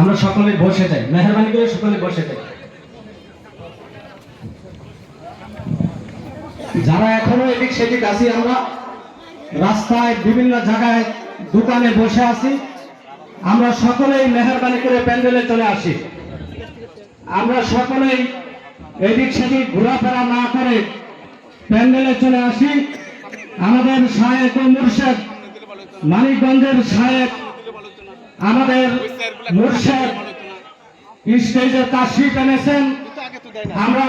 আমরা সকলে বসে যাই। মেহরবানি করে সকলে বসে যাই। যারা এখনও এদিক সেদিক আছি, আমরা রাস্তায় বিভিন্ন জায়গায় দোকানে বসে আছি। আমরা সকলেই মেহরবানি করে প্যান্ডেলে চলে আসি। আমরা সকলেই এদিক সেদিক ঘোরাফেরা না করে প্যান্ডেলে চলে আসি। আমাদের সাহেব ও মুর্শেদ মানিকগঞ্জের সাহেব আমাদের মুর্শেদ স্টেজে তাশরিফ এনেছেন। আমরা